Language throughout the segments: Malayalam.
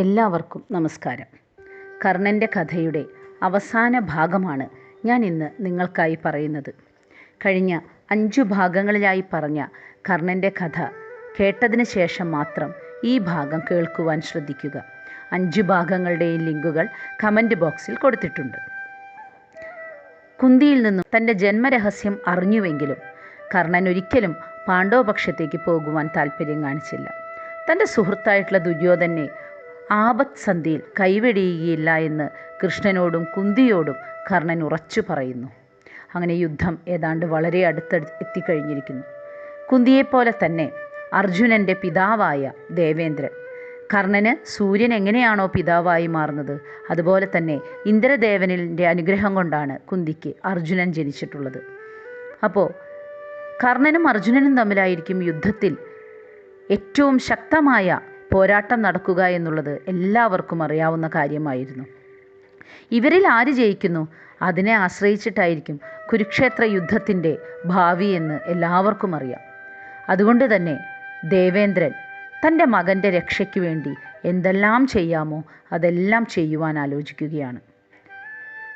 എല്ലാവർക്കും നമസ്കാരം. കർണന്റെ കഥയുടെ അവസാന ഭാഗമാണ് ഞാൻ ഇന്ന് നിങ്ങൾക്കായി പറയുന്നത്. കഴിഞ്ഞ അഞ്ചു ഭാഗങ്ങളിലായി പറഞ്ഞ കർണന്റെ കഥ കേട്ടതിന് ശേഷം മാത്രം ഈ ഭാഗം കേൾക്കുവാൻ ശ്രദ്ധിക്കുക. അഞ്ച് ഭാഗങ്ങളുടെയും ലിങ്കുകൾ കമന്റ് ബോക്സിൽ കൊടുത്തിട്ടുണ്ട്. കുന്തിയിൽ നിന്നും തന്റെ ജന്മരഹസ്യം അറിഞ്ഞുവെങ്കിലും കർണൻ ഒരിക്കലും പാണ്ഡവപക്ഷത്തേക്ക് പോകുവാൻ താല്പര്യം കാണിച്ചില്ല. തന്റെ സുഹൃത്തായിട്ടുള്ള ദുര്യോധനെ ആപത് സന്ധിയിൽ കൈവെടിയുകയില്ല എന്ന് കൃഷ്ണനോടും കുന്തിയോടും കർണൻ ഉറച്ചു പറയുന്നു. അങ്ങനെ യുദ്ധം ഏതാണ്ട് വളരെ അടുത്ത് എത്തിക്കഴിഞ്ഞിരിക്കുന്നു. കുന്തിയെപ്പോലെ തന്നെ അർജുനന്റെ പിതാവായ ദേവേന്ദ്രൻ. കർണന് സൂര്യൻ എങ്ങനെയാണോ പിതാവായി മാറുന്നത് അതുപോലെ തന്നെ ഇന്ദ്രദേവനിന്റെ അനുഗ്രഹം കൊണ്ടാണ് കുന്തിക്ക് അർജുനൻ ജനിച്ചിട്ടുള്ളത്. അപ്പോൾ കർണനും അർജുനനും തമ്മിലായിരിക്കും യുദ്ധത്തിൽ ഏറ്റവും ശക്തമായ പോരാട്ടം നടക്കുക എന്നുള്ളത് എല്ലാവർക്കും അറിയാവുന്ന കാര്യമായിരുന്നു. ഇവരിൽ ആര് ജയിക്കുന്നു? അതിനെ ആശ്രയിച്ചിട്ടായിരിക്കും കുരുക്ഷേത്ര യുദ്ധത്തിന്റെ ഭാവി എന്ന് എല്ലാവർക്കും അറിയാം. അതുകൊണ്ട് തന്നെ ദേവേന്ദ്രൻ തന്റെ മകന്റെ രക്ഷയ്ക്ക് വേണ്ടി എന്തെല്ലാം ചെയ്യാമോ അതെല്ലാം ചെയ്യുവാൻ ആലോചിക്കുകയാണ്.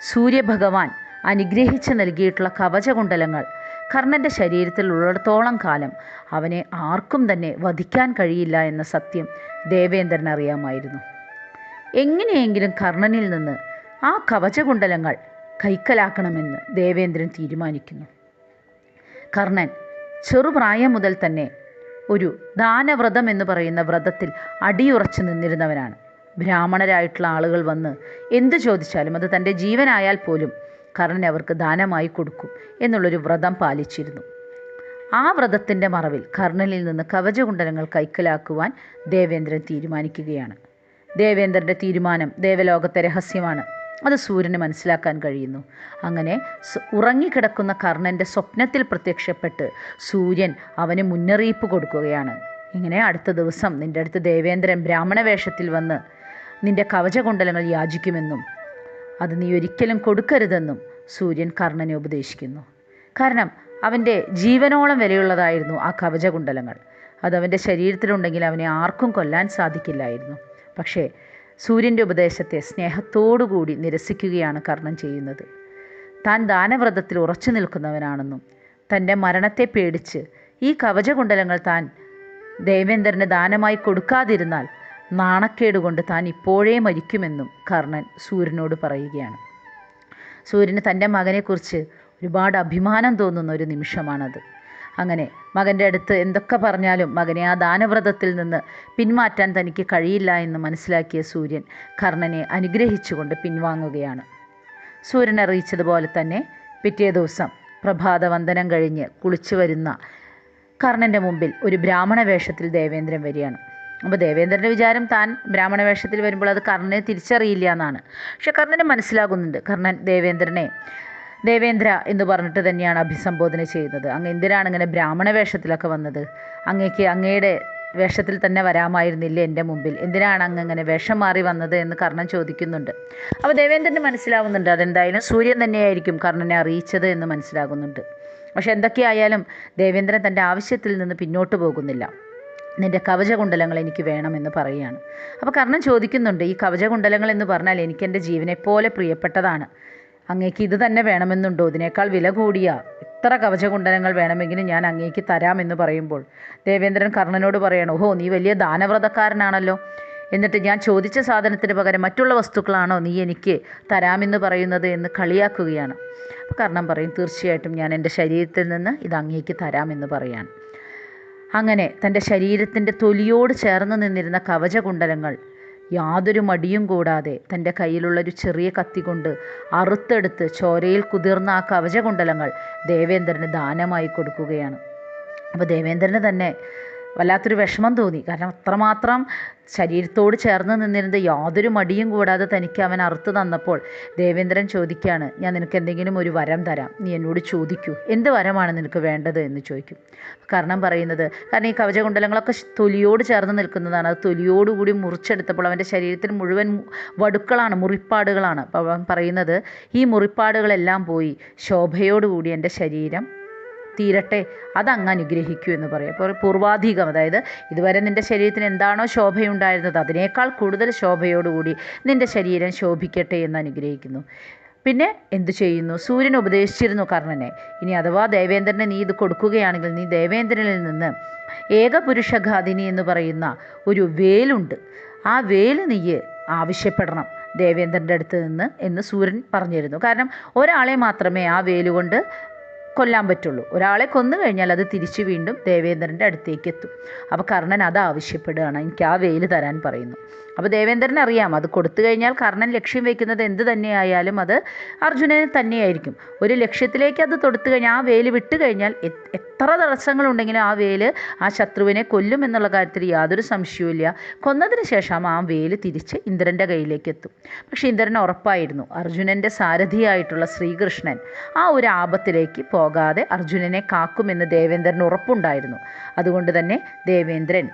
സൂര്യഭഗവാൻ അനുഗ്രഹിച്ച് നൽകിയിട്ടുള്ള കവചകുണ്ടലങ്ങൾ കർണന്റെ ശരീരത്തിൽ ഉള്ളിടത്തോളം കാലം അവനെ ആർക്കും തന്നെ വധിക്കാൻ കഴിയില്ല എന്ന സത്യം ദേവേന്ദ്രൻ അറിയാമായിരുന്നു. എങ്ങനെയെങ്കിലും കർണനിൽ നിന്ന് ആ കവചകുണ്ടലങ്ങൾ കൈക്കലാക്കണമെന്ന് ദേവേന്ദ്രൻ തീരുമാനിക്കുന്നു. കർണൻ ചെറുപ്രായം മുതൽ തന്നെ ഒരു ദാനവ്രതം എന്ന് പറയുന്ന വ്രതത്തിൽ അടിയുറച്ചു നിന്നിരുന്നവനാണ്. ബ്രാഹ്മണരായിട്ടുള്ള ആളുകൾ വന്ന് എന്തു ചോദിച്ചാലും അത് തന്റെ ജീവനായാൽ പോലും കർണൻ അവർക്ക് ദാനമായി കൊടുക്കും എന്നുള്ളൊരു വ്രതം പാലിച്ചിരുന്നു. ആ വ്രതത്തിന്റെ മറവിൽ കർണനിൽ നിന്ന് കവചകുണ്ടലങ്ങൾ കൈക്കലാക്കുവാൻ ദേവേന്ദ്രൻ തീരുമാനിക്കുകയാണ്. ദേവേന്ദ്രന്റെ തീരുമാനം ദേവലോകത്തെ രഹസ്യമാണ്. അത് സൂര്യന് മനസ്സിലാക്കാൻ കഴിയുന്നു. അങ്ങനെ ഉറങ്ങിക്കിടക്കുന്ന കർണന്റെ സ്വപ്നത്തിൽ പ്രത്യക്ഷപ്പെട്ട് സൂര്യൻ അവന് മുന്നറിയിപ്പ് കൊടുക്കുകയാണ്. ഇങ്ങനെ അടുത്ത ദിവസം നിന്റെ അടുത്ത് ദേവേന്ദ്രൻ ബ്രാഹ്മണവേഷത്തിൽ വന്ന് നിന്റെ കവചകുണ്ടലങ്ങൾ യാചിക്കുമെന്നും അത് നീ ഒരിക്കലും കൊടുക്കരുതെന്നും സൂര്യൻ കർണനെ ഉപദേശിക്കുന്നു. കാരണം അവന്റെ ജീവനോളം വിലയുള്ളതായിരുന്നു ആ കവചകുണ്ടലങ്ങൾ. അതവന്റെ ശരീരത്തിലുണ്ടെങ്കിൽ അവനെ ആർക്കും കൊല്ലാൻ സാധിക്കില്ലായിരുന്നു. പക്ഷേ സൂര്യന്റെ ഉപദേശത്തെ സ്നേഹത്തോടുകൂടി നിരസിക്കുകയാണ് കർണൻ ചെയ്യുന്നത്. താൻ ദാനവ്രതത്തിൽ ഉറച്ചു നിൽക്കുന്നവനാണെന്നും തന്റെ മരണത്തെ പേടിച്ച് ഈ കവചകുണ്ടലങ്ങൾ താൻ ദേവേന്ദ്രന് ദാനമായി കൊടുക്കാതിരുന്നാൽ നാണക്കേട് കൊണ്ട് താൻ ഇപ്പോഴേ മരിക്കുമെന്നും കർണൻ സൂര്യനോട് പറയുകയാണ്. സൂര്യന് തന്റെ മകനെക്കുറിച്ച് ഒരുപാട് അഭിമാനം തോന്നുന്ന ഒരു നിമിഷമാണത്. അങ്ങനെ മകന്റെ അടുത്ത് എന്തൊക്കെ പറഞ്ഞാലും മകനെ ആ ദാനവ്രതത്തിൽ നിന്ന് പിന്മാറ്റാൻ തനിക്ക് കഴിയില്ല എന്ന് മനസ്സിലാക്കിയ സൂര്യൻ കർണനെ അനുഗ്രഹിച്ചുകൊണ്ട് പിൻവാങ്ങുകയാണ്. സൂര്യൻ അറിയിച്ചതുപോലെ തന്നെ പിറ്റേ ദിവസം പ്രഭാത വന്ദനം കഴിഞ്ഞ് കുളിച്ചു വരുന്ന കർണന്റെ മുമ്പിൽ ഒരു ബ്രാഹ്മണ വേഷത്തിൽ ദേവേന്ദ്രൻ വരികയാണ്. അപ്പോൾ ദേവേന്ദ്രന്റെ വിചാരം താൻ ബ്രാഹ്മണ വേഷത്തിൽ വരുമ്പോൾ അത് കർണനെ തിരിച്ചറിയില്ല എന്നാണ്. പക്ഷെ കർണന് മനസ്സിലാകുന്നുണ്ട്. കർണൻ ദേവേന്ദ്രനെ ദേവേന്ദ്ര എന്ന് പറഞ്ഞിട്ട് തന്നെയാണ് അഭിസംബോധന ചെയ്യുന്നത്. അങ്ങ് എന്തിനാണ് ഇങ്ങനെ ബ്രാഹ്മണ വേഷത്തിലൊക്കെ വന്നത്? അങ്ങേക്ക് അങ്ങയുടെ വേഷത്തിൽ തന്നെ വരാമായിരുന്നില്ല എന്റെ മുമ്പിൽ? എന്തിനാണ് അങ്ങ് ഇങ്ങനെ വേഷം മാറി വന്നത് എന്ന് കർണൻ ചോദിക്കുന്നുണ്ട്. അപ്പോൾ ദേവേന്ദ്രന് മനസ്സിലാവുന്നുണ്ട് അതെന്തായാലും സൂര്യൻ തന്നെയായിരിക്കും കർണനെ അറിയിച്ചത് എന്ന് മനസ്സിലാകുന്നുണ്ട്. പക്ഷെ എന്തൊക്കെയായാലും ദേവേന്ദ്രൻ തന്റെ ആവശ്യത്തിൽ നിന്ന് പിന്നോട്ട് പോകുന്നില്ല. നിന്റെ കവചകുണ്ടലങ്ങൾ എനിക്ക് വേണമെന്ന് പറയുകയാണ്. അപ്പോൾ കർണൻ ചോദിക്കുന്നുണ്ട് ഈ കവചകുണ്ടലങ്ങൾ എന്ന് പറഞ്ഞാൽ എനിക്ക് എന്റെ ജീവനെപ്പോലെ പ്രിയപ്പെട്ടതാണ്. അങ്ങേക്ക് ഇത് തന്നെ വേണമെന്നുണ്ടോ? ഇതിനേക്കാൾ വില കൂടിയ എത്ര കവചകുണ്ടലങ്ങൾ വേണമെങ്കിലും ഞാൻ അങ്ങേക്ക് തരാമെന്ന് പറയുമ്പോൾ ദേവേന്ദ്രൻ കർണനോട് പറയണം ഓഹോ നീ വലിയ ദാനവ്രതക്കാരനാണല്ലോ. എന്നിട്ട് ഞാൻ ചോദിച്ച സാധനത്തിന് പകരം മറ്റുള്ള വസ്തുക്കളാണോ നീ എനിക്ക് തരാമെന്ന് പറയുന്നത് എന്ന് കളിയാക്കുകയാണ്. അപ്പോൾ കർണൻ പറയും തീർച്ചയായിട്ടും ഞാൻ എന്റെ ശരീരത്തിൽ നിന്ന് ഇത് അങ്ങേക്ക് തരാമെന്ന് പറയാണ്. അങ്ങനെ തന്റെ ശരീരത്തിന്റെ തൊലിയോട് ചേർന്ന് നിന്നിരുന്ന കവചകുണ്ടലങ്ങൾ യാതൊരു മടിയും കൂടാതെ തന്റെ കയ്യിലുള്ളൊരു ചെറിയ കത്തി കൊണ്ട് അറുത്തെടുത്ത് ചോരയിൽ കുതിർന്ന ആ കവചകുണ്ടലങ്ങൾ ദേവേന്ദ്രന് ദാനമായി കൊടുക്കുകയാണ്. അപ്പോൾ ദേവേന്ദ്രന് തന്നെ വല്ലാത്തൊരു വിഷമം തോന്നി. കാരണം അത്രമാത്രം ശരീരത്തോട് ചേർന്ന് നിന്നിരുന്ന യാതൊരു മടിയും കൂടാതെ തനിക്ക് അവൻ അറുത്ത് തന്നപ്പോൾ ദേവേന്ദ്രൻ ചോദിക്കുകയാണ് ഞാൻ നിനക്ക് എന്തെങ്കിലും ഒരു വരം തരാം. നീ എന്നോട് ചോദിക്കൂ. എന്ത് വരമാണ് നിനക്ക് വേണ്ടത്? എന്ന് ചോദിക്കും. കാരണം പറയുന്നത് കാരണം ഈ കവചകുണ്ടലങ്ങളൊക്കെ തൊലിയോട് ചേർന്ന് നിൽക്കുന്നതാണ്. അത് തൊലിയോടുകൂടി മുറിച്ചെടുത്തപ്പോൾ അവന്റെ ശരീരത്തിൽ മുഴുവൻ വടുക്കളാണ് മുറിപ്പാടുകളാണ്. അപ്പോൾ അവൻ പറയുന്നത് ഈ മുറിപ്പാടുകളെല്ലാം പോയി ശോഭയോടുകൂടി എന്റെ ശരീരം തീരട്ടെ അതങ്ങ് അനുഗ്രഹിക്കൂ എന്ന് പറയും. അപ്പോൾ പൂർവാധികം അതായത് ഇതുവരെ നിന്റെ ശരീരത്തിന് എന്താണോ ശോഭയുണ്ടായിരുന്നത് അതിനേക്കാൾ കൂടുതൽ ശോഭയോടുകൂടി നിന്റെ ശരീരം ശോഭിക്കട്ടെ എന്ന് അനുഗ്രഹിക്കുന്നു. പിന്നെ എന്തു ചെയ്യുന്നു? സൂര്യൻ ഉപദേശിച്ചിരുന്നു കർണനെ. ഇനി അഥവാ ദേവേന്ദ്രനെ നീ ഇത് കൊടുക്കുകയാണെങ്കിൽ നീ ദേവേന്ദ്രനിൽ നിന്ന് ഏകപുരുഷഘാതിനി എന്ന് പറയുന്ന ഒരു വേലുണ്ട്. ആ വേൽ നീ ആവശ്യപ്പെടണം ദേവേന്ദ്രന്റെ അടുത്ത് നിന്ന് എന്ന് സൂര്യൻ പറഞ്ഞിരുന്നു. കാരണം ഒരാളെ മാത്രമേ ആ വേലുകൊണ്ട് കൊല്ലാൻ പറ്റുള്ളൂ. ഒരാളെ കൊന്നു കഴിഞ്ഞാൽ അത് തിരിച്ചു വീണ്ടും ദേവേന്ദ്രന്റെ അടുത്തേക്ക് എത്തും അപ്പോൾ കർണൻ അത് ആവശ്യപ്പെടുകയാണ്. എനിക്ക് ആ വെയിൽ തരാൻ പറയുന്നു. അപ്പോൾ ദേവേന്ദ്രൻ അറിയാം അത് കൊടുത്തു കഴിഞ്ഞാൽ കർണൻ ലക്ഷ്യം വെക്കുന്നത് എന്ത് തന്നെയായാലും അത് അർജുനന് തന്നെയായിരിക്കും. ഒരു ലക്ഷ്യത്തിലേക്ക് അത് തൊടുത്തു കഴിഞ്ഞാൽ ആ വെയിൽ വിട്ടു കഴിഞ്ഞാൽ എത്ര തടസ്സങ്ങളുണ്ടെങ്കിലും ആ വേൽ ആ ശത്രുവിനെ കൊല്ലും എന്നുള്ള കാര്യത്തിൽ യാതൊരു സംശയവുമില്ല കൊന്നതിന് ശേഷം ആ വേൽ തിരിച്ച് ഇന്ദ്രന്റെ കയ്യിലേക്ക് എത്തും. പക്ഷെ ഇന്ദ്രൻ ഉറപ്പായിരുന്നു അർജുനന്റെ സാരഥിയായിട്ടുള്ള ശ്രീകൃഷ്ണൻ ആ ഒരു ആപത്തിലേക്ക് പോകാതെ അർജുനനെ കാക്കുമെന്ന് ദേവേന്ദ്രൻ ഉറപ്പുണ്ടായിരുന്നു. അതുകൊണ്ട് തന്നെ ദേവേന്ദ്രൻ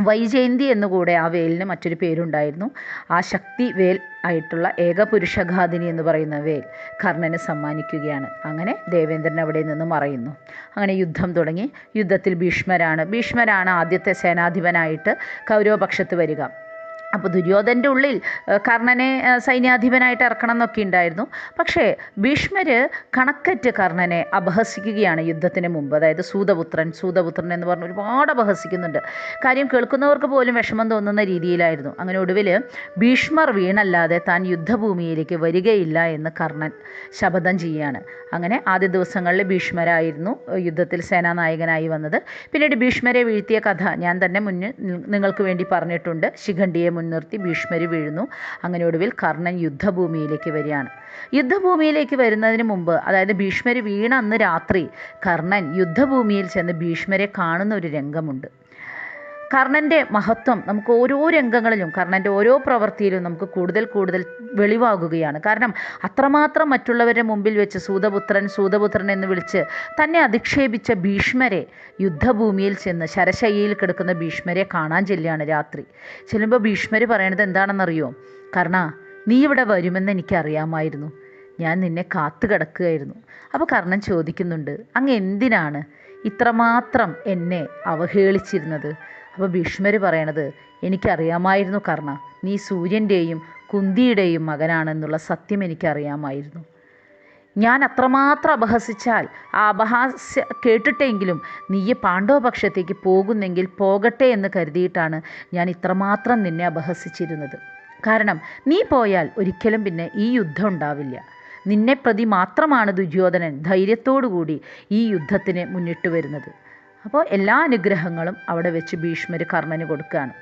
വൈജയന്തി എന്നുകൂടെ ആ വേലിന് മറ്റൊരു പേരുണ്ടായിരുന്നു. ആ ശക്തി വേൽ ആയിട്ടുള്ള ഏകപുരുഷഘാതിനി എന്ന് പറയുന്ന വേൽ കർണന് സമ്മാനിക്കുകയാണ്. അങ്ങനെ ദേവേന്ദ്രൻ അവിടെ നിന്ന് മറയുന്നു. അങ്ങനെ യുദ്ധം തുടങ്ങി. യുദ്ധത്തിൽ ഭീഷ്മരാണ്. ഭീഷ്മരാണ് ആദ്യത്തെ സേനാധിപനായിട്ട് കൗരവപക്ഷത്ത് വരിക. അപ്പോൾ ദുര്യോധന്റെ ഉള്ളിൽ കർണനെ സൈന്യാധിപനായിട്ട് ഇറക്കണം എന്നൊക്കെ ഉണ്ടായിരുന്നു. പക്ഷേ ഭീഷ്മർ കണക്കറ്റ് കർണനെ അപഹസിക്കുകയാണ് യുദ്ധത്തിന് മുമ്പ്. അതായത് സൂതപുത്രൻ സൂതപുത്രൻ എന്ന് പറഞ്ഞ് ഒരുപാട് അപഹസിക്കുന്നുണ്ട്. കാര്യം കേൾക്കുന്നവർക്ക് പോലും വിഷമം തോന്നുന്ന രീതിയിലായിരുന്നു. അങ്ങനെ ഒടുവിൽ ഭീഷ്മർ വീണല്ലാതെ താൻ യുദ്ധഭൂമിയിലേക്ക് വരികയില്ല എന്ന് കർണൻ ശപഥം ചെയ്യുകയാണ് അങ്ങനെ ആദ്യ ദിവസങ്ങളിൽ ഭീഷ്മരായിരുന്നു യുദ്ധത്തിൽ സേനാനായകനായി വന്നത്. പിന്നീട് ഭീഷ്മരെ വീഴ്ത്തിയ കഥ ഞാൻ തന്നെ മുന്നിൽ നിങ്ങൾക്ക് വേണ്ടി പറഞ്ഞിട്ടുണ്ട്. ശിഖണ്ഡിയെ മുൻനിർത്തി ഭീഷ്മര് വീഴുന്നു. അങ്ങനെ ഒടുവിൽ കർണൻ യുദ്ധഭൂമിയിലേക്ക് വരികയാണ്. യുദ്ധഭൂമിയിലേക്ക് വരുന്നതിന് മുമ്പ് അതായത് ഭീഷ്മര് വീണ അന്ന് രാത്രി കർണൻ യുദ്ധഭൂമിയിൽ ചെന്ന് ഭീഷ്മരെ കാണുന്ന ഒരു രംഗമുണ്ട്. കർണന്റെ മഹത്വം നമുക്ക് ഓരോ രംഗങ്ങളിലും കർണന്റെ ഓരോ പ്രവൃത്തിയിലും നമുക്ക് കൂടുതൽ കൂടുതൽ വെളിവാകുകയാണ്. കാരണം അത്രമാത്രം മറ്റുള്ളവരുടെ മുമ്പിൽ വെച്ച് സൂതപുത്രൻ സൂതപുത്രൻ എന്ന് വിളിച്ച് തന്നെ അധിക്ഷേപിച്ച ഭീഷ്മരെ യുദ്ധഭൂമിയിൽ ചെന്ന് ശരശയ്യയിൽ കിടക്കുന്ന ഭീഷ്മരെ കാണാൻ ചെല്ലുകയാണ് രാത്രി. ചെല്ലുമ്പോൾ ഭീഷ്മർ പറയണത് എന്താണെന്നറിയോ? കർണ നീ ഇവിടെ വരുമെന്ന് എനിക്കറിയാമായിരുന്നു ഞാൻ നിന്നെ കാത്തു കിടക്കുകയായിരുന്നു. അപ്പോൾ കർണൻ ചോദിക്കുന്നുണ്ട് അങ്ങ് എന്തിനാണ് ഇത്രമാത്രം എന്നെ അവഹേളിച്ചിരുന്നത്? അപ്പോൾ ഭീഷ്മർ പറയണത് എനിക്കറിയാമായിരുന്നു കർണ. നീ സൂര്യന്റെയും കുന്തിയുടെയും മകനാണെന്നുള്ള സത്യം എനിക്കറിയാമായിരുന്നു. ഞാൻ അത്രമാത്രം അപഹസിച്ചാൽ ആ അപഹാസ്യ കേട്ടിട്ടെങ്കിലും നീ പാണ്ഡവപക്ഷത്തേക്ക് പോകുന്നെങ്കിൽ പോകട്ടെ എന്ന് കരുതിയിട്ടാണ് ഞാൻ ഇത്രമാത്രം നിന്നെ അപഹസിച്ചിരുന്നത്. കാരണം നീ പോയാൽ ഒരിക്കലും പിന്നെ ഈ യുദ്ധം ഉണ്ടാവില്ല. നിന്നെ പ്രതി മാത്രമാണ് ദുര്യോധനൻ ധൈര്യത്തോടുകൂടി ഈ യുദ്ധത്തിന് മുന്നിട്ട് വരുന്നത്. അപ്പോൾ എല്ലാ അനുഗ്രഹങ്ങളും അവിടെ വെച്ച് ഭീഷ്മർ കർണന് കൊടുക്കുകയാണ്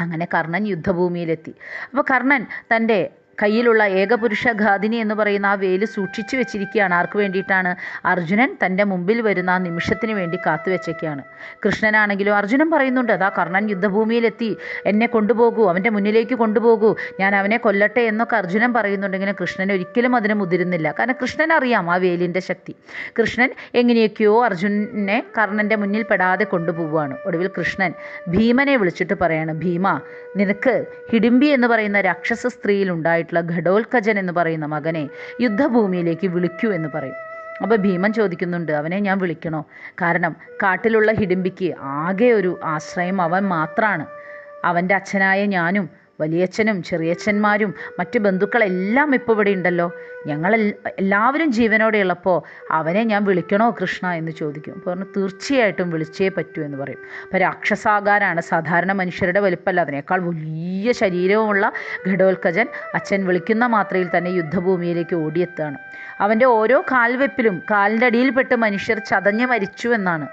അങ്ങനെ കർണൻ യുദ്ധഭൂമിയിലെത്തി. അപ്പോൾ കർണൻ തന്റെ കയ്യിലുള്ള ഏകപുരുഷ ഘാതിനി എന്ന് പറയുന്ന ആ വേൽ സൂക്ഷിച്ചു വെച്ചിരിക്കുകയാണ്. ആർക്ക് വേണ്ടിയിട്ടാണ്? അർജുനൻ തന്റെ മുമ്പിൽ വരുന്ന ആ നിമിഷത്തിന് വേണ്ടി കാത്തുവെച്ചൊക്കെയാണ് കൃഷ്ണനാണെങ്കിലും അർജുനൻ പറയുന്നുണ്ട് അതാ കർണൻ യുദ്ധഭൂമിയിലെത്തി. എന്നെ കൊണ്ടുപോകൂ അവന്റെ മുന്നിലേക്ക് കൊണ്ടുപോകൂ. ഞാൻ അവനെ കൊല്ലട്ടെ എന്നൊക്കെ അർജുനൻ പറയുന്നുണ്ടെങ്കിലും കൃഷ്ണൻ ഒരിക്കലും അതിന് മുതിരുന്നില്ല. കാരണം കൃഷ്ണൻ അറിയാം ആ വേലിന്റെ ശക്തി. കൃഷ്ണൻ എങ്ങനെയൊക്കെയോ അർജുനനെ കർണന്റെ മുന്നിൽ പെടാതെ കൊണ്ടുപോവുകയാണ്. ഒടുവിൽ കൃഷ്ണൻ ഭീമനെ വിളിച്ചിട്ട് പറയാണ് ഭീമ നിനക്ക് ഹിഡിംബി എന്ന് പറയുന്ന രാക്ഷസ സ്ത്രീയിൽ ഉണ്ടായിട്ടുള്ള ഘടോൽക്കജൻ എന്ന് പറയുന്ന മകനെ യുദ്ധഭൂമിയിലേക്ക് വിളിക്കൂ എന്ന് പറയും. അപ്പോൾ ഭീമൻ ചോദിക്കുന്നുണ്ട് അവനെ ഞാൻ വിളിക്കണോ? കാരണം കാട്ടിലുള്ള ഹിഡിംബിക്ക് ആകെ ഒരു ആശ്രയം അവൻ മാത്രമാണ് അവന്റെ അച്ഛനായ ഞാനും വലിയച്ഛനും ചെറിയച്ഛന്മാരും മറ്റു ബന്ധുക്കളെല്ലാം ഇപ്പോൾ ഇവിടെ ഉണ്ടല്ലോ. ഞങ്ങൾ എല്ലാവരും ജീവനോടെ ഉള്ളപ്പോൾ അവനെ ഞാൻ വിളിക്കണോ കൃഷ്ണ എന്ന് ചോദിക്കും. അപ്പോൾ പറഞ്ഞു തീർച്ചയായിട്ടും വിളിച്ചേ പറ്റൂ എന്ന് പറയും. അപ്പോൾ രാക്ഷസാകാരാണ് സാധാരണ മനുഷ്യരുടെ വലിപ്പമല്ല. അതിനേക്കാൾ വലിയ ശരീരവുമുള്ള ഘടോത്കജൻ അച്ഛൻ വിളിക്കുന്ന മാത്രയിൽ തന്നെ യുദ്ധഭൂമിയിലേക്ക് ഓടിയെത്താണ് അവന്റെ ഓരോ കാൽവെപ്പിലും കാലിന്റെ അടിയിൽപ്പെട്ട് മനുഷ്യർ ചതഞ്ഞ് മരിച്ചു എന്നാണ്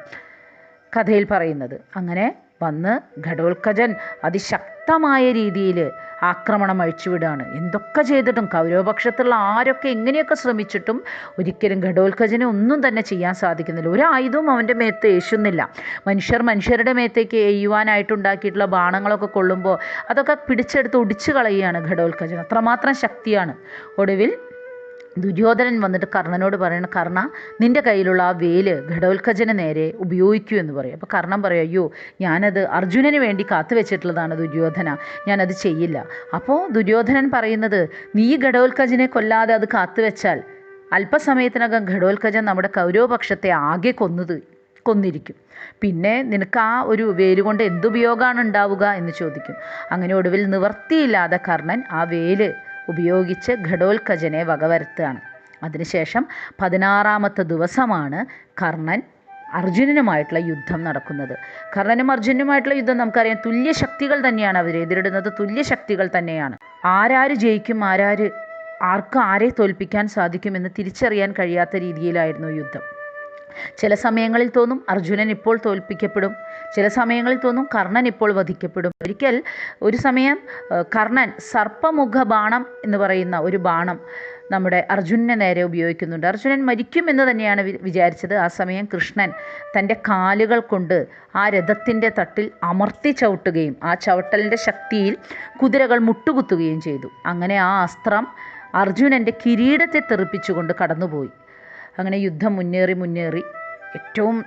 കഥയിൽ പറയുന്നത്. അങ്ങനെ വന്ന് ഘടോത്കജൻ അതിശക്തമായ രീതിയിൽ ആക്രമണം അഴിച്ചുവിടുകയാണ്. എന്തൊക്കെ ചെയ്തിട്ടും കൗരവപക്ഷത്തുള്ള ആരൊക്കെ എങ്ങനെയൊക്കെ ശ്രമിച്ചിട്ടും ഒരിക്കലും ഘടോത്കജനെ ഒന്നും തന്നെ ചെയ്യാൻ സാധിക്കുന്നില്ല. ഒരു ആയുധവും അവന്റെ മേത്ത് ഏശുന്നില്ല. മനുഷ്യർ മനുഷ്യരുടെ മേത്തേക്ക് എയ്യുവാനായിട്ടുണ്ടാക്കിയിട്ടുള്ള ബാണങ്ങളൊക്കെ കൊള്ളുമ്പോൾ അതൊക്കെ പിടിച്ചെടുത്ത് ഒടിച്ചു കളയുകയാണ് ഘടോത്കജൻ അത്രമാത്രം ശക്തിയാണ്. ഒടുവിൽ ദുര്യോധനൻ വന്നിട്ട് കർണനോട് പറയണം കർണ നിന്റെ കയ്യിലുള്ള ആ വേൽ ഘടോത്കജന് നേരെ ഉപയോഗിക്കൂ എന്ന് പറയും. അപ്പോൾ കർണൻ പറയും അയ്യോ ഞാനത് അർജുനന് വേണ്ടി കാത്തു വെച്ചിട്ടുള്ളതാണ് ദുര്യോധന ഞാനത് ചെയ്യില്ല. അപ്പോൾ ദുര്യോധനൻ പറയുന്നത് നീ ഘടോത്കജനെ കൊല്ലാതെ അത് കാത്തു വെച്ചാൽ അല്പസമയത്തിനകം ഘടോത്കജൻ നമ്മുടെ കൗരവപക്ഷത്തെ ആകെ കൊന്നത് കൊന്നിരിക്കും. പിന്നെ നിനക്ക് ആ ഒരു വേൽ കൊണ്ട് എന്തുപയോഗമാണ് ഉണ്ടാവുക എന്ന് ചോദിക്കും. അങ്ങനെ ഒടുവിൽ നിവർത്തിയില്ലാതെ കർണൻ ആ വേൽ ഉപയോഗിച്ച് ഘടോത്കജനെ വകവരുത്തുകയാണ്. അതിനുശേഷം പതിനാറാമത്തെ ദിവസമാണ് കർണൻ അർജുനനുമായിട്ടുള്ള യുദ്ധം നടക്കുന്നത്. കർണനും അർജുനനുമായിട്ടുള്ള യുദ്ധം നമുക്കറിയാം. തുല്യ ശക്തികൾ തന്നെയാണ് അവർ എതിരിടുന്നത്. തുല്യ ശക്തികൾ തന്നെയാണ്. ആരാര് ജയിക്കും ആരാര് ആർക്ക് ആരെ തോൽപ്പിക്കാൻ സാധിക്കുമെന്ന് തിരിച്ചറിയാൻ കഴിയാത്ത രീതിയിലായിരുന്നു യുദ്ധം. ചില സമയങ്ങളിൽ തോന്നും അർജുനൻ ഇപ്പോൾ തോൽപ്പിക്കപ്പെടും. ചില സമയങ്ങളിൽ തോന്നും കർണൻ ഇപ്പോൾ വധിക്കപ്പെടും. ഒരിക്കൽ ഒരു സമയം കർണൻ സർപ്പമുഖ ബാണം എന്ന് പറയുന്ന ഒരു ബാണം നമ്മുടെ അർജുനനെ നേരെ ഉപയോഗിക്കുന്നുണ്ട്. അർജുനൻ മരിക്കും എന്ന് തന്നെയാണ് വിചാരിച്ചത്. ആ സമയം കൃഷ്ണൻ തന്റെ കാലുകൾ കൊണ്ട് ആ രഥത്തിന്റെ തട്ടിൽ അമർത്തി ചവിട്ടുകയും ആ ചവിട്ടലിന്റെ ശക്തിയിൽ കുതിരകൾ മുട്ടുകുത്തുകയും ചെയ്തു. അങ്ങനെ ആ അസ്ത്രം അർജുനന്റെ കിരീടത്തെ തെറിപ്പിച്ചുകൊണ്ട് കടന്നുപോയി. അങ്ങനെ യുദ്ധം മുന്നേറി മുന്നേറി ഏറ്റവും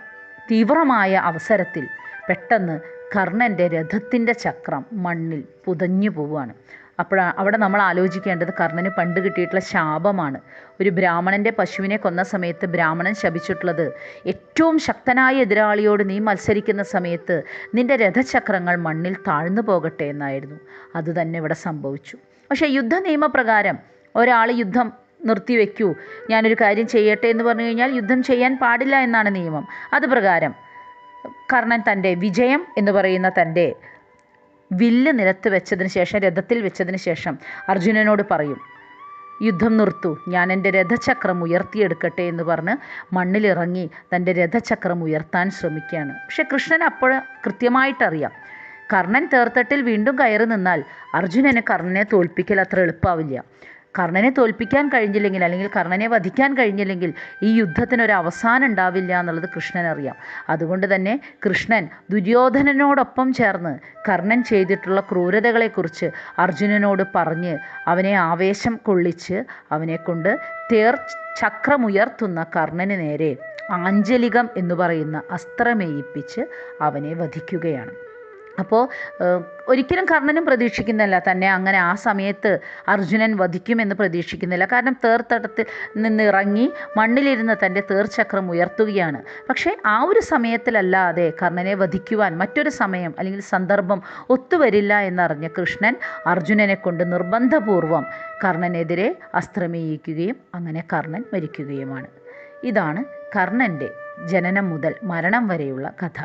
തീവ്രമായ അവസരത്തിൽ പെട്ടെന്ന് കർണന്റെ രഥത്തിന്റെ ചക്രം മണ്ണിൽ പുതഞ്ഞു പോവുകയാണ്. അപ്പോഴാണ് അവിടെ നമ്മൾ ആലോചിക്കേണ്ടത് കർണന് പണ്ട് കിട്ടിയിട്ടുള്ള ശാപമാണ്. ഒരു ബ്രാഹ്മണന്റെ പശുവിനെ കൊന്ന സമയത്ത് ബ്രാഹ്മണൻ ശപിച്ചിട്ടുള്ളത് ഏറ്റവും ശക്തനായ എതിരാളിയോട് നീ മത്സരിക്കുന്ന സമയത്ത് നിന്റെ രഥചക്രങ്ങൾ മണ്ണിൽ താഴ്ന്നു പോകട്ടെ എന്നായിരുന്നു. അതുതന്നെ ഇവിടെ സംഭവിച്ചു. പക്ഷേ യുദ്ധ നിയമപ്രകാരം ഒരാൾ യുദ്ധം നിർത്തിവെക്കൂ ഞാനൊരു കാര്യം ചെയ്യട്ടെ എന്ന് പറഞ്ഞു കഴിഞ്ഞാൽ യുദ്ധം ചെയ്യാൻ പാടില്ല എന്നാണ് നിയമം. അത് പ്രകാരം കർണൻ തന്റെ വിജയം എന്ന് പറയുന്ന തന്റെ വില്ല് നിലത്ത് വെച്ചതിന് ശേഷം രഥത്തിൽ വെച്ചതിന് ശേഷം അർജുനനോട് പറയും യുദ്ധം നിർത്തു ഞാൻ എന്റെ രഥചക്രം ഉയർത്തിയെടുക്കട്ടെ എന്ന് പറഞ്ഞ് മണ്ണിലിറങ്ങി തന്റെ രഥചക്രം ഉയർത്താൻ ശ്രമിക്കുകയാണ്. പക്ഷെ കൃഷ്ണൻ അപ്പോൾ കൃത്യമായിട്ടറിയാം കർണൻ തേർത്തട്ടിൽ വീണ്ടും കയറി നിന്നാൽ അർജുനന് കർണനെ തോൽപ്പിക്കൽ അത്ര എളുപ്പമാവില്ല കർണനെ തോൽപ്പിക്കാൻ കഴിഞ്ഞില്ലെങ്കിൽ അല്ലെങ്കിൽ കർണനെ വധിക്കാൻ കഴിഞ്ഞില്ലെങ്കിൽ ഈ യുദ്ധത്തിന് ഒരു അവസാനം ഉണ്ടാവില്ല എന്നുള്ളത് കൃഷ്ണൻ അറിയാം. അതുകൊണ്ട് തന്നെ കൃഷ്ണൻ ദുര്യോധനനോടൊപ്പം ചേർന്ന് കർണൻ ചെയ്തിട്ടുള്ള ക്രൂരതകളെക്കുറിച്ച് അർജുനനോട് പറഞ്ഞ് അവനെ ആവേശം കൊള്ളിച്ച് അവനെ കൊണ്ട് തേർ ചക്രമുയർത്തുന്ന കർണന് നേരെ ആഞ്ചലികം എന്ന് പറയുന്ന അസ്ത്രമേയിപ്പിച്ച് അവനെ വധിക്കുകയാണ്. അപ്പോൾ ഒരിക്കലും കർണനും പ്രതീക്ഷിക്കുന്നില്ല തന്നെ അങ്ങനെ ആ സമയത്ത് അർജുനൻ വധിക്കുമെന്ന് പ്രതീക്ഷിക്കുന്നില്ല. കാരണം തേർത്തടത്തിൽ നിന്ന് ഇറങ്ങി മണ്ണിലിരുന്ന് തന്റെ തേർചക്രം ഉയർത്തുകയാണ്. പക്ഷേ ആ ഒരു സമയത്തിലല്ലാതെ കർണനെ വധിക്കുവാൻ മറ്റൊരു സമയം അല്ലെങ്കിൽ സന്ദർഭം ഒത്തുവരില്ല എന്നറിഞ്ഞ കൃഷ്ണൻ അർജുനനെ കൊണ്ട് നിർബന്ധപൂർവം കർണനെതിരെ അസ്ത്രമേയിക്കുകയും അങ്ങനെ കർണൻ മരിക്കുകയുമാണ്. ഇതാണ് കർണന്റെ ജനനം മുതൽ മരണം വരെയുള്ള കഥ.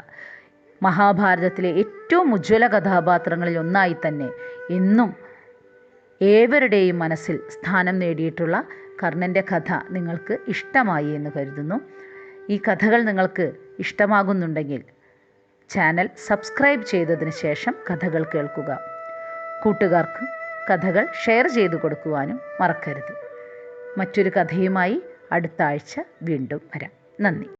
മഹാഭാരതത്തിലെ ഏറ്റവും ഉജ്ജ്വല കഥാപാത്രങ്ങളിൽ ഒന്നായി തന്നെ എന്നും ഏവരുടെയും മനസ്സിൽ സ്ഥാനം നേടിയിട്ടുള്ള കർണന്റെ കഥ നിങ്ങൾക്ക് ഇഷ്ടമായി എന്ന് കരുതുന്നു. ഈ കഥകൾ നിങ്ങൾക്ക് ഇഷ്ടമാകുന്നുണ്ടെങ്കിൽ ചാനൽ സബ്സ്ക്രൈബ് ചെയ്തതിന് ശേഷം കഥകൾ കേൾക്കുക. കൂട്ടുകാർക്ക് കഥകൾ ഷെയർ ചെയ്തു കൊടുക്കുവാനും മറക്കരുത്. മറ്റൊരു കഥയുമായി അടുത്ത ആഴ്ച വീണ്ടും വരാം. നന്ദി.